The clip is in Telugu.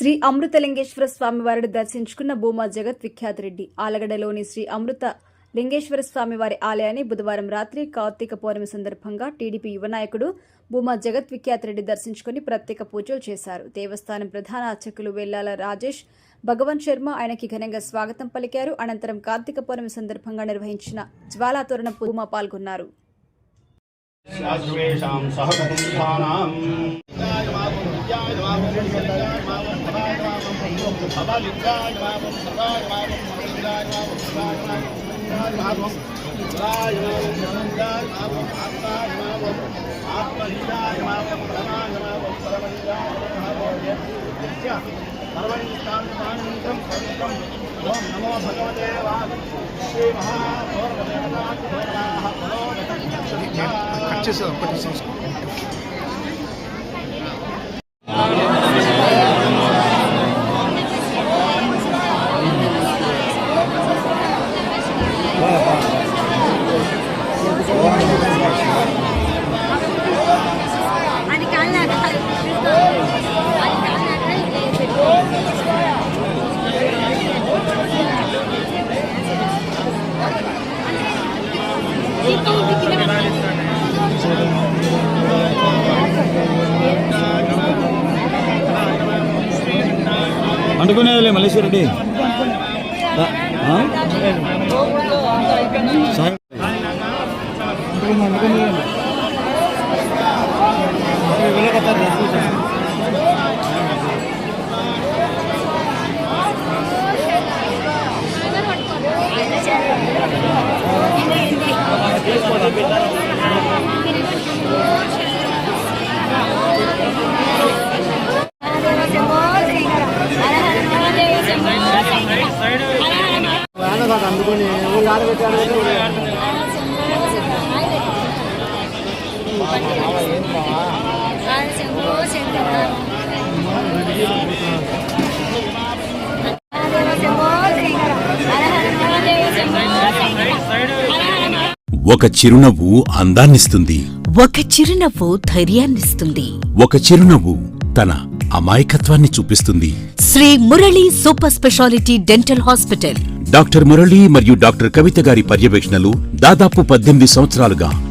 శ్రీ అమృతలింగేశ్వర స్వామి వారిని దర్శించుకున్న భూమా జగత్ విఖ్యాత్ రెడ్డి. ఆలగడలోని శ్రీ అమృత లింగేశ్వర స్వామి వారి ఆలయాన్ని బుధవారం రాత్రి కార్తీక పౌర్ణమి సందర్భంగా టీడీపీ యువ నాయకుడు భూమా జగత్ విఖ్యాత్ రెడ్డి దర్శించుకుని ప్రత్యేక పూజలు చేశారు. దేవస్థానం ప్రధాన అర్చకులు వెల్లాల రాజేష్ భగవాన్ శర్మ ఆయనకి ఘనంగా స్వాగతం పలికారు. అనంతరం కార్తీక పౌర్ణమి సందర్భంగా నిర్వహించిన జ్వాలాతోరణ భూమా పాల్గొన్నారు. భవాలింగాయ వామం సదాయ వామం మహాలింగాయ వామం శివాయ వామం శివాయ వామం శివాయ వామం మహాలింగాయ వామం ఆత్మాయ వామం ఆత్మహింగాయ వామం పరమాయ వామం పరమహింగాయ వామం అంటుకునేదిలే మల్లేశ్వర రెడ్డి ఆ? సాయం ఒక చిరునవ్వు అందాన్నిస్తుంది. ఒక చిరునవ్వు ధైర్యాన్నిస్తుంది. ఒక చిరునవ్వు తన అమాయకత్వాన్ని చూపిస్తుంది. Sri Murali super speciality dental hospital. Doctor Murali మరియు డాక్టర్ కవిత గారి పర్యవేక్షణలు దాదాపు పద్దెనిమిది సంవత్సరాలుగా